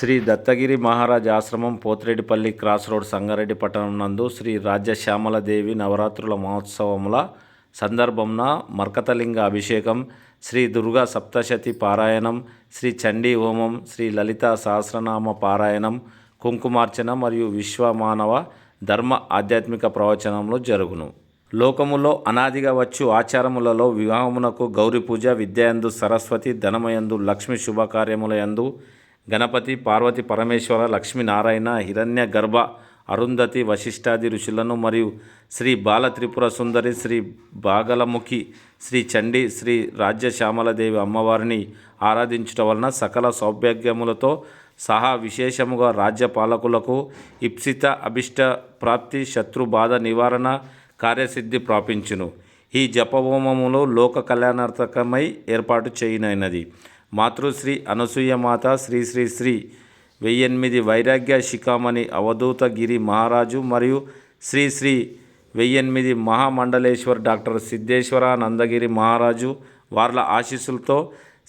శ్రీ దత్తగిరి మహారాజ్ ఆశ్రమం Pothireddipalli cross road Sangareddy పట్టణం నందు శ్రీ రాజ్యశ్యామలదేవి నవరాత్రుల మహోత్సవముల సందర్భంన మర్కతలింగ అభిషేకం శ్రీ దుర్గా సప్తశతి పారాయణం శ్రీ చండీ హోమం శ్రీ లలిత సహస్రనామ పారాయణం కుంకుమార్చన మరియు విశ్వమానవ ధర్మ ఆధ్యాత్మిక ప్రవచనంలో జరుగును. లోకములో అనాదిగా వచ్చు ఆచారములలో వివాహమునకు గౌరీ పూజ విద్యాయందు సరస్వతి ధనమయందు లక్ష్మి శుభకార్యములయందు గణపతి పార్వతి పరమేశ్వర లక్ష్మీనారాయణ హిరణ్య గర్భ అరుంధతి వశిష్టాది ఋషులను మరియు శ్రీ బాల త్రిపుర సుందరి శ్రీ బాగలముఖి శ్రీ చండి శ్రీ రాజ్యశ్యామలదేవి అమ్మవారిని ఆరాధించుట వలన సకల సౌభాగ్యములతో సహా విశేషముగా రాజ్య పాలకులకు ఇప్సిత అభిష్ట ప్రాప్తి శత్రు బాధ నివారణ కార్యసిద్ధి ప్రాపించును. ఈ జపహోమములో లోక కళ్యాణార్థకమై ఏర్పాటు చేయనైనది. మాతృశ్రీ అనసూయమాత శ్రీ శ్రీ శ్రీ వెయ్యెనిమిది వైరాగ్య శిఖామణి అవధూత గిరి మహారాజు మరియు శ్రీ శ్రీ వెయ్యెనిమిది మహామండలేశ్వర్ డాక్టర్ సిద్ధేశ్వర నందగిరి మహారాజు వార్ల ఆశీస్సులతో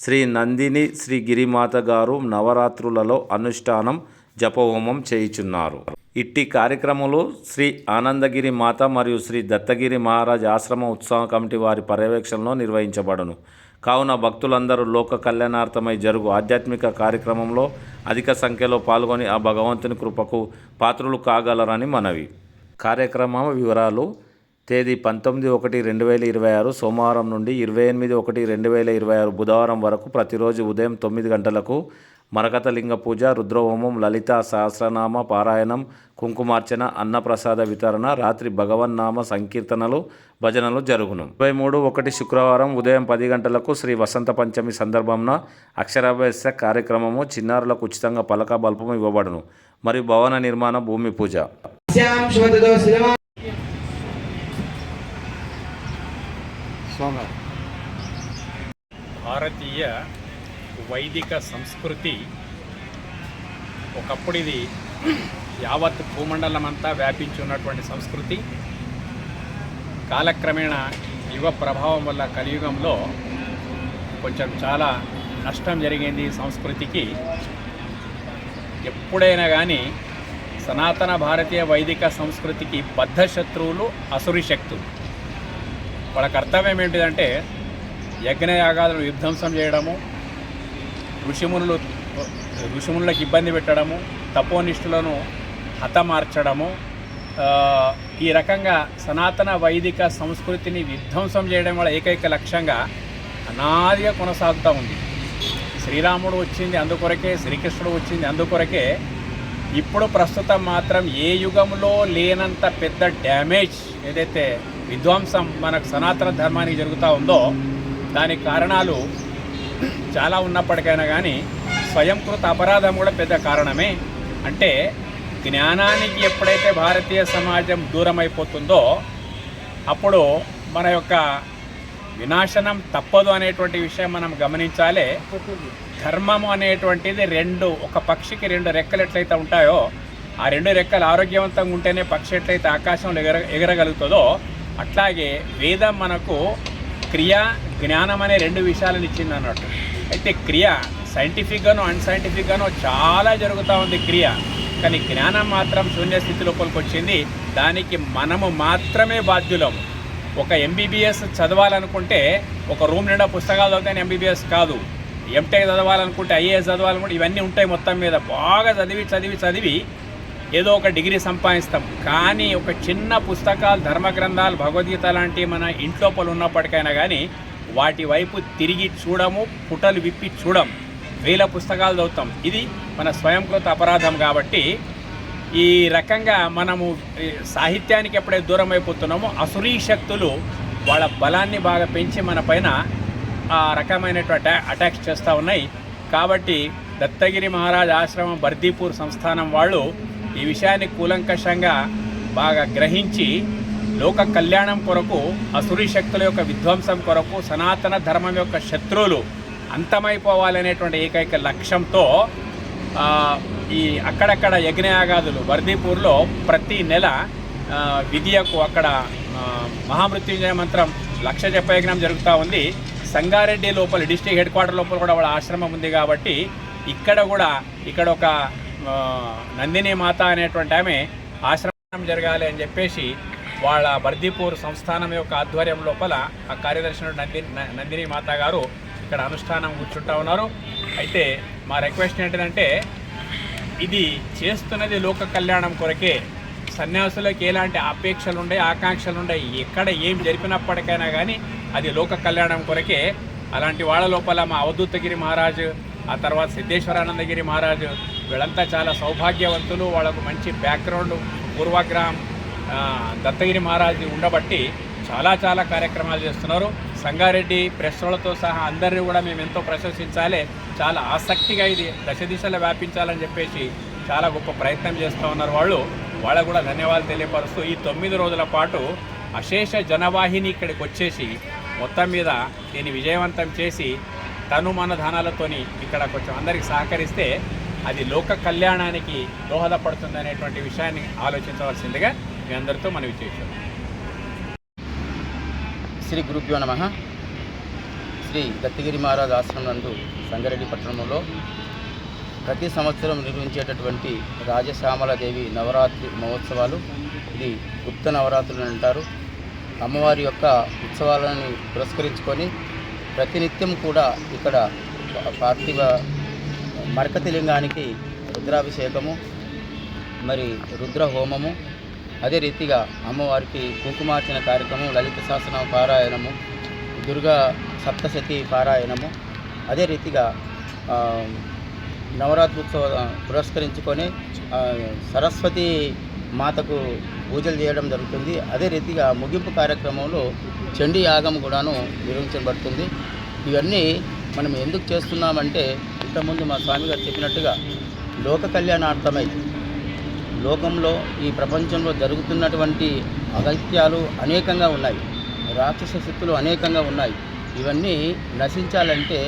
శ్రీ నందిని శ్రీ గిరిమాత గారు నవరాత్రులలో అనుష్ఠానం జపహోమం చేయుచున్నారు. ఇట్టి కార్యక్రమంలో శ్రీ ఆనందగిరి మాత మరియు శ్రీ దత్తగిరి మహారాజ్ ఆశ్రమ ఉత్సవ కమిటీ వారి పర్యవేక్షణలో నిర్వహించబడును. కావున భక్తులందరూ లోక కళ్యాణార్థమై జరుగు ఆధ్యాత్మిక కార్యక్రమంలో అధిక సంఖ్యలో పాల్గొని ఆ భగవంతుని కృపకు పాత్రులు కాగలరని మనవి. కార్యక్రమ వివరాలు తేదీ పంతొమ్మిది ఒకటి రెండు వేల ఇరవై ఆరు సోమవారం నుండి ఇరవై ఎనిమిది ఒకటి రెండు వేల ఇరవై ఆరు బుధవారం వరకు ప్రతిరోజు ఉదయం తొమ్మిది గంటలకు మరకతలింగ పూజ రుద్రహోమం లలిత సహస్రనామ పారాయణం కుంకుమార్చన అన్నప్రసాద వితరణ రాత్రి భగవన్నామ సంకీర్తనలు భజనలు జరుగును. ఇరవై మూడు ఒకటి శుక్రవారం ఉదయం పది గంటలకు శ్రీ వసంత పంచమి సందర్భంన అక్షరాభ్యాస కార్యక్రమము చిన్నారులకు ఉచితంగా పలక బల్పము ఇవ్వబడును. మరియు భవన నిర్మాణ భూమి పూజ. భారతీయ వైదిక సంస్కృతి ఒకప్పుడు ఇది యావత్ భూమండలం అంతా వ్యాపించి ఉన్నటువంటి సంస్కృతి. కాలక్రమేణా యువ ప్రభావం వల్ల కలియుగంలో కొంచెం చాలా నష్టం జరిగింది సంస్కృతికి. ఎప్పుడైనా కానీ సనాతన భారతీయ వైదిక సంస్కృతికి బద్ధ శత్రువులు అసురి శక్తులు. వాళ్ళకి అర్థం ఏంటిదంటే యజ్ఞయాగాదులు విధ్వంసం చేయడము ఋషిమునులు ఋషిమునులకు ఇబ్బంది పెట్టడము తపోనిష్ఠులను హతమార్చడము ఈ రకంగా సనాతన వైదిక సంస్కృతిని విధ్వంసం చేయడం వల్ల ఏకైక లక్ష్యంగా అనాదిగా కొనసాగుతూ ఉంది. శ్రీరాముడు వచ్చింది అందుకొరకే శ్రీకృష్ణుడు వచ్చింది అందుకొరకే ఇప్పుడు ప్రస్తుతం మాత్రం ఏ యుగంలో లేనంత పెద్ద డ్యామేజ్ ఏదైతే విధ్వంసం మనకు సనాతన ధర్మానికి జరుగుతూ ఉందో దానికి కారణాలు చాలా ఉన్నప్పటికైనా కానీ స్వయంకృత అపరాధం కూడా పెద్ద కారణమే. అంటే జ్ఞానానికి ఎప్పుడైతే భారతీయ సమాజం దూరమైపోతుందో అప్పుడు మన యొక్క వినాశనం తప్పదు అనేటువంటి విషయం మనం గమనించాలి. ధర్మము అనేటువంటిది రెండు ఒక పక్షికి రెండు రెక్కలు ఎట్లయితే ఉంటాయో ఆ రెండు రెక్కలు ఆరోగ్యవంతంగా ఉంటేనే పక్షి ఎట్లయితే ఆకాశంలో ఎగర ఎగరగలుగుతుందో అట్లాగే వేదం మనకు క్రియ జ్ఞానం అనే రెండు విషయాలను ఇచ్చింది అన్నట్టు. అయితే క్రియ సైంటిఫిక్గాను అన్సైంటిఫిక్గాను చాలా జరుగుతూ ఉంది క్రియ. కానీ జ్ఞానం మాత్రం శూన్య స్థితి లోపలికి వచ్చింది. దానికి మనము మాత్రమే బాధ్యులం. ఒక ఎంబీబీఎస్ చదవాలనుకుంటే ఒక రూమ్ నిండా పుస్తకాలు చదివితే ఎంబీబీఎస్ కాదు. ఎంటెక్ చదవాలనుకుంటే ఐఏఎస్ చదవాలనుకుంటే ఇవన్నీ ఉంటాయి మొత్తం మీద. బాగా చదివి చదివి చదివి ఏదో ఒక డిగ్రీ సంపాదిస్తాం. కానీ ఒక చిన్న పుస్తకాలు ధర్మ గ్రంథాలు భగవద్గీత లాంటి మన ఇంట్లోపల ఉన్నప్పటికైనా కానీ వాటి వైపు తిరిగి చూడము పుటలు విప్పి చూడం. వేల పుస్తకాలు చదువుతాం. ఇది మన స్వయంకృత అపరాధం కాబట్టి ఈ రకంగా మనము సాహిత్యానికి ఎప్పుడైతే దూరం అయిపోతున్నామో అసురీ శక్తులు వాళ్ళ బలాన్ని బాగా పెంచి మన పైన ఆ రకమైనటువంటి అటాక్స్ చేస్తూ ఉన్నాయి. కాబట్టి దత్తగిరి మహారాజ్ ఆశ్రమం బర్దీపూర్ సంస్థానం వాళ్ళు ఈ విషయాన్ని కూలంకషంగా బాగా గ్రహించి లోక కళ్యాణం కొరకు అసురీ శక్తుల యొక్క విధ్వంసం కొరకు సనాతన ధర్మం యొక్క శత్రువులు అంతమైపోవాలనేటువంటి ఏకైక లక్ష్యంతో ఈ అక్కడక్కడ యజ్ఞయాగాదులు వర్దీపూర్లో ప్రతి నెల విద్యకు అక్కడ మహామృత్యుంజయ మంత్రం లక్ష జపయజ్ఞం జరుగుతూ ఉంది. సంగారెడ్డి లోపల డిస్టిక్ హెడ్ క్వార్టర్ లోపల కూడా వాళ్ళ ఆశ్రమం ఉంది కాబట్టి ఇక్కడ కూడా ఇక్కడ ఒక నందిని మాత అనేటువంటి ఆమె ఆశ్రమం జరగాలి అని చెప్పేసి వాళ్ళ బర్దీపూర్ సంస్థానం యొక్క ఆధ్వర్యం లోపల ఆ కార్యదర్శి నందిని నందిని మాత గారు ఇక్కడ అనుష్ఠానం కూర్చుంటా ఉన్నారు. అయితే మా రిక్వెస్ట్ ఏంటంటే ఇది చేస్తున్నది లోక కళ్యాణం కొరకే సన్యాసులకు ఎలాంటి అపేక్షలు ఉండే ఆకాంక్షలు ఎక్కడ ఏం జరిపినప్పటికైనా కానీ అది లోక కళ్యాణం కొరకే అలాంటి వాళ్ళ లోపల మా అవధూతగిరి మహారాజు ఆ తర్వాత సిద్ధేశ్వరానందగిరి మహారాజు వీళ్ళంతా చాలా సౌభాగ్యవంతులు వాళ్ళకు మంచి బ్యాక్గ్రౌండ్ పూర్వగ్రహం దత్తగిరి మహారాజు ఉండబట్టి చాలా చాలా కార్యక్రమాలు చేస్తున్నారు. సంగారెడ్డి ప్రెస్లతో సహా అందరినీ కూడా మేము ఎంతో ప్రశంసించాలి. చాలా ఆసక్తిగా ఇది దశ దిశలో వ్యాపించాలని చెప్పేసి చాలా గొప్ప ప్రయత్నం చేస్తూ ఉన్నారు వాళ్ళు. వాళ్ళకు కూడా ధన్యవాదాలు తెలియపరుస్తూ ఈ తొమ్మిది రోజుల పాటు అశేష జనవాహిని ఇక్కడికి వచ్చేసి మొత్తం మీద దీన్ని విజయవంతం చేసి తను మన ధనాలతోని ఇక్కడ కొంచెం అందరికి సహకరిస్తే అది లోక కళ్యాణానికి దోహదపడుతుంది అనేటువంటి విషయాన్ని ఆలోచించవలసిందిగా మీ అందరితో మనవి చేశాం శ్రీ గురుభ్యో నమ. శ్రీ దత్తగిరి మహారాజ్ ఆశ్రమం నందు సంగారెడ్డి పట్టణంలో ప్రతి సంవత్సరం నిర్వహించేటటువంటి రాజశ్యామలదేవి నవరాత్రి మహోత్సవాలు. ఇది గుప్త నవరాత్రులు అని అంటారు. అమ్మవారి యొక్క ఉత్సవాలను పురస్కరించుకొని ప్రతినిత్యం కూడా ఇక్కడ పార్థివ మరకతిలింగానికి రుద్రాభిషేకము మరి రుద్ర హోమము అదే రీతిగా అమ్మవారికి కుంకుమార్చన కార్యక్రమం లలిత శాసన పారాయణము దుర్గా సప్తశతి పారాయణము అదే రీతిగా నవరాత్రి నవరాత్రోత్సవ పురస్కరించుకొని సరస్వతి మాతకు పూజలు చేయడం జరుగుతుంది. అదే రీతిగా ముగింపు కార్యక్రమంలో చండీ యాగం కూడాను నిర్వహించబడుతుంది. ఇవన్నీ మనం ఎందుకు చేస్తున్నామంటే ఇంతకుముందు మా స్వామి గారు చెప్పినట్టుగా లోక కళ్యాణార్థమై లోకంలో ఈ ప్రపంచంలో జరుగుతున్నటువంటి అగత్యాలు అనేకంగా ఉన్నాయి రాక్షస శక్తులు అనేకంగా ఉన్నాయి. ఇవన్నీ నశించాలంటే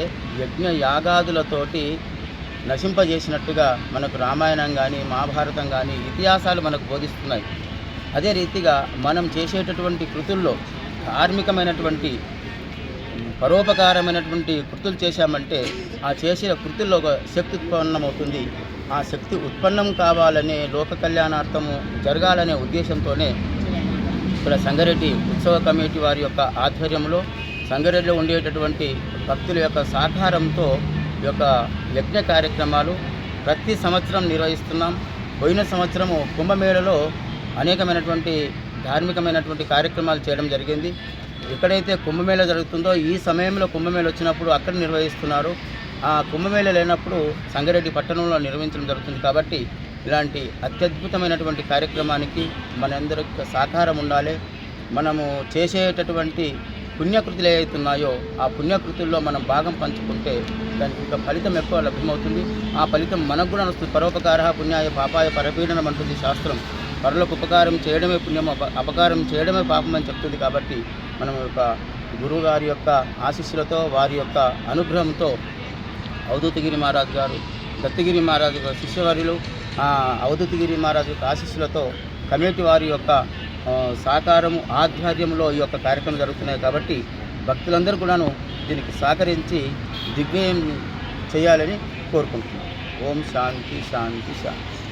యజ్ఞ యాగాదులతోటి నశింపజేసినట్టుగా మనకు రామాయణం కానీ మహాభారతం కానీ ఇతిహాసాలు మనకు బోధిస్తున్నాయి. అదే రీతిగా మనం చేసేటటువంటి కృతుల్లో కార్మికమైనటువంటి పరోపకారమైనటువంటి కృతులు చేశామంటే ఆ చేసిన కృతుల్లో ఒక శక్తి ఉత్పన్నమవుతుంది. ఆ శక్తి ఉత్పన్నం కావాలనే లోక కళ్యాణార్థము జరగాలనే ఉద్దేశంతోనే ఇక్కడ సంగారెడ్డి ఉత్సవ కమిటీ వారి యొక్క ఆధ్వర్యంలో సంగారెడ్డిలో ఉండేటటువంటి భక్తుల యొక్క సహకారంతో ఈ యొక్క యజ్ఞ కార్యక్రమాలు ప్రతి సంవత్సరం నిర్వహిస్తున్నాం. పోయిన సంవత్సరము కుంభమేళలో అనేకమైనటువంటి ధార్మికమైనటువంటి కార్యక్రమాలు చేయడం జరిగింది. ఎక్కడైతే కుంభమేళ జరుగుతుందో ఈ సమయంలో కుంభమేళ వచ్చినప్పుడు అక్కడ నిర్వహిస్తున్నారు. ఆ కుంభమేళ లేనప్పుడు సంగారెడ్డి పట్టణంలో నిర్వహించడం జరుగుతుంది కాబట్టి ఇలాంటి అత్యద్భుతమైనటువంటి కార్యక్రమానికి మనందరికి సహకారం ఉండాలి. మనము చేసేటటువంటి పుణ్యకృతులు ఏవైతే ఉన్నాయో ఆ పుణ్యకృతుల్లో మనం భాగం పంచుకుంటే దానికి ఇంకా ఫలితం ఎక్కువ లభ్యమవుతుంది. ఆ ఫలితం మనకు కూడా వస్తుంది. పరోపకార పుణ్యాయ పాపాయ పరపీడనం అంటుంది శాస్త్రం. పరులకు ఉపకారం చేయడమే పుణ్యం అప అపకారం చేయడమే పాపం అని చెప్తుంది కాబట్టి మనం యొక్క గురువుగారి యొక్క ఆశీస్సులతో వారి యొక్క అనుగ్రహంతో అవధూతగిరి మహారాజు గారు దత్తగిరి మహారాజు గారు శిష్యవర్యులు అవధూతగిరి మహారాజు యొక్క ఆశీస్సులతో కమిటీ వారి యొక్క సాకారము సహకారము ఆధ్వర్యంలో ఈ యొక్క కార్యక్రమం జరుగుతున్నాయి కాబట్టి భక్తులందరూ కూడాను దీనికి సహకరించి దిగ్విజయం చేయాలని కోరుకుంటున్నాను ఓం శాంతి శాంతి శాంతి.